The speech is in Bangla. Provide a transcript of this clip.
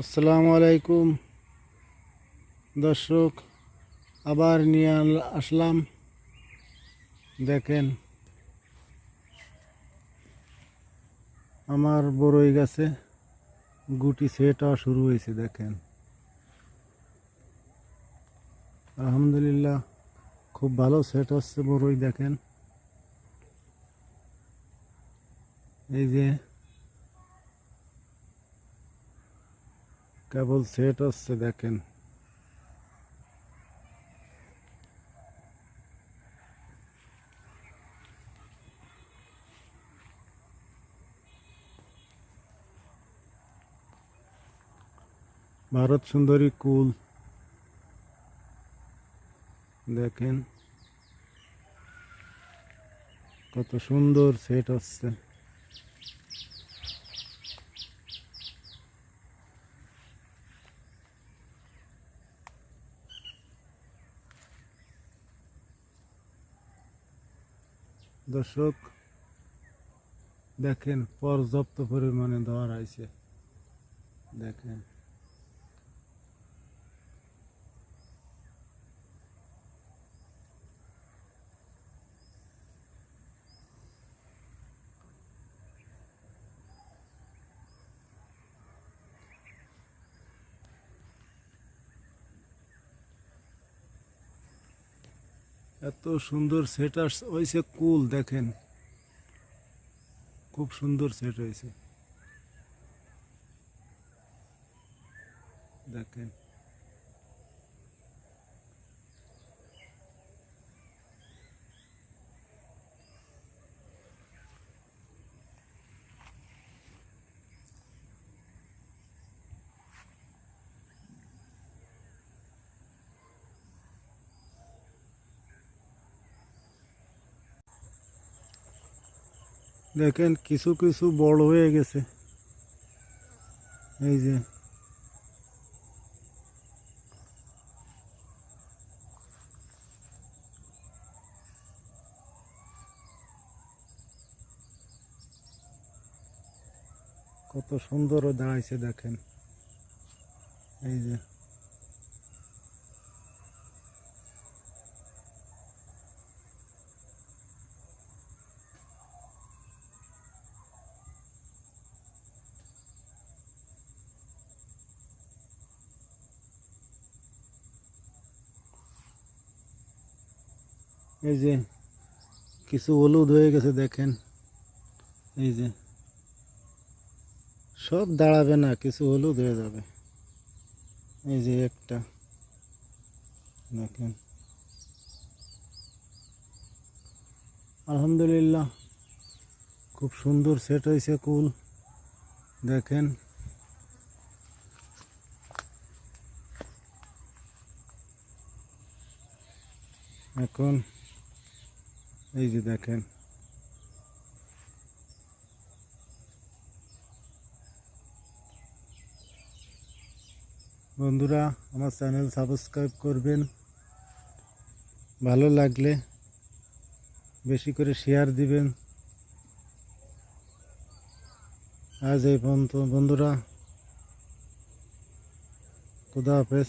আসসালামু আলাইকুম। দর্শক, আবার নিয়ে আসলাম। দেখেন, আমার বড়ই গাছে গুটি সেট শুরু হয়েছে, দেখেন। আলহামদুলিল্লাহ, খুব ভালো সেট হচ্ছে বড়ই, দেখেন। এই যে কেবল সেট হচ্ছে দেখেন। ভারত সুন্দরী কুল। দেখেন কত সুন্দর সেট হচ্ছে দর্শক দেখেন পর্যাপ্ত পরিমাণে দেওয়া আছে দেখেন। এত সুন্দর সেট হয়েছে কুল দেখেন। খুব সুন্দর সেট হয়েছে। দেখেন। দেখেন কিছু কিছু বড় হয়ে গেছে। এই যে। কত সুন্দর দাঁড়াইছে দেখেন। এই যে। এই যে কিছু হলুদ হয়ে গেছে, দেখেন। এই যে সব দাঁড়াবে না, কিছু হলুদ হয়ে যাবে। এই যে একটা, দেখেন। আলহামদুলিল্লাহ, খুব সুন্দর সেট হয়েছে কুল, দেখেন। এখন এই যে দেখেন। বন্ধুরা, আমার চ্যানেল সাবস্ক্রাইব করবেন। ভালো লাগলে বেশি করে শেয়ার দিবেন। আজ এই পর্যন্ত, বন্ধুরা। খুদা হাফেজ।